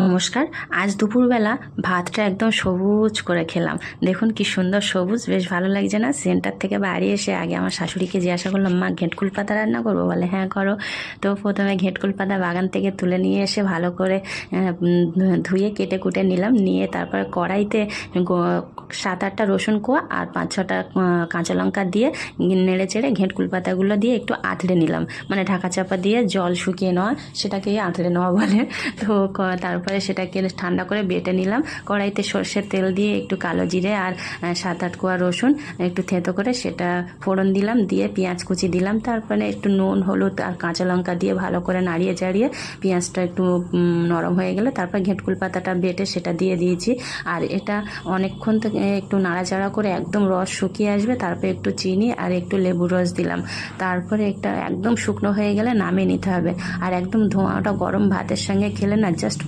নমস্কার, আজ দুপুরবেলা ভাতটা একদম সবুজ করে খেলাম। দেখুন কি সুন্দর সবুজ, বেশ ভালো লাগছে না? সেন্টার থেকে বাড়ি এসে আগে আমার শাশুড়িকে জিজ্ঞাসা করলাম, মা, ঘেঁটকুল পাতা রান্না করব? বলে হ্যাঁ করো। তো প্রথমে ঘেঁটকুল পাতা বাগান থেকে তুলে নিয়ে এসে ভালো করে ধুয়ে কেটে কুটে নিলাম। নিয়ে তারপর কড়াইতে সাত আটটা রসুন কোয়া আর পাঁচ ছটা কাঁচা লঙ্কা দিয়ে নেড়ে চেড়ে ঘেঁটকুল পাতাগুলো দিয়ে একটু আঁতড়ে নিলাম। মানে ঢাকা চাপা দিয়ে জল শুকিয়ে নেওয়া, সেটাকেই আঁতড়ে নেওয়া বলে। তো তারপরে সেটাকে ঠান্ডা করে বেটে নিলাম। কড়াইতে সর্ষের তেল দিয়ে একটু কালো জিরে আর সাত আট কোয়া রসুন একটু থেতো করে সেটা ফোড়ন দিলাম, দিয়ে পেঁয়াজ কুচি দিলাম। তারপরে একটু নুন, হলুদ আর কাঁচা লঙ্কা দিয়ে ভালো করে নাড়িয়ে চাড়িয়ে পেঁয়াজটা একটু নরম হয়ে গেলে তারপর ঘেঁটকুল পাতাটা বেটে সেটা দিয়ে দিয়েছি। আর এটা অনেকক্ষণ থেকে একটু নাড়াচাড়া করে একদম রস শুকিয়ে আসবে, তারপর একটু চিনি আর একটু লেবুর রস দিলাম। তারপরে একটা একদম শুকনো হয়ে গেলে নামিয়ে নিতে হবে। আর একদম ধোঁয়াটা গরম ভাতের সঙ্গে খেলে না জাস্ট